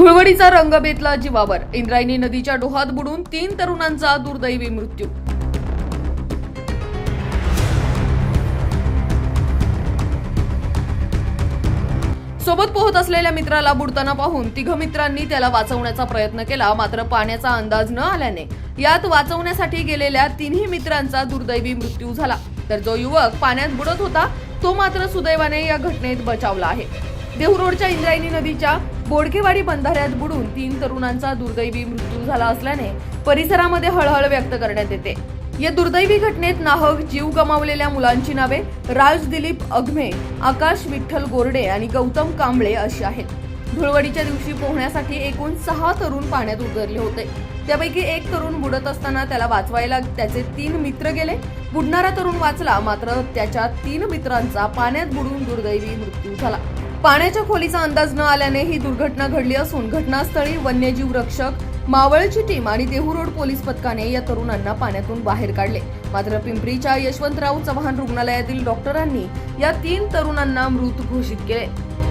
धुळवडीचा रंग बेतला जीवावर. इंद्रायणी नदीच्या डोहात बुडून तीन तरुणांचा दुर्दैवी मृत्यू. सोबत पोहत असलेल्या मित्राला बुडताना पाहून तिघ मित्रांनी त्याला वाचवण्याचा प्रयत्न केला मात्र पाण्याचा अंदाज न आल्याने यात वाचवण्यासाठी गेलेल्या तिन्ही मित्रांचा दुर्दैवी मृत्यू झाला. तर जो युवक पाण्यात बुडत होता तो मात्र सुदैवाने या घटनेत बचावला आहे. देहू रोडच्या इंद्रायणी नदीच्या बोडकेवाडी बंधाऱ्यात बुडून तीन तरुणांचा दुर्दैवी मृत्यू झाला असल्याने परिसरामध्ये हळहळ व्यक्त करण्यात येते. या दुर्दैवी घटनेत नाहक जीव गमावलेल्या मुलांची नावे राज दिलीप अघमे आकाश विठ्ठल गोरडे आणि गौतम कांबळे अशी आहेत. धुळवडीच्या दिवशी पोहण्यासाठी एकूण सहा तरुण पाण्यात उतरले होते. त्यापैकी एक तरुण बुडत असताना त्याला वाचवायला त्याचे तीन मित्र गेले. बुडणारा तरुण वाचला मात्र त्याच्या तीन मित्रांचा पाण्यात बुडून दुर्दैवी मृत्यू झाला. पाण्याच्या खोलीचा अंदाज न आल्याने ही दुर्घटना घडली असून घटनास्थळी वन्यजीव रक्षक मावळची टीम आणि देहू रोड पोलीस पथकाने या तरुणांना पाण्यातून बाहेर काढले. मात्र पिंपरीच्या यशवंतराव चव्हाण रुग्णालयातील डॉक्टरांनी या तीन तरुणांना मृत घोषित केले.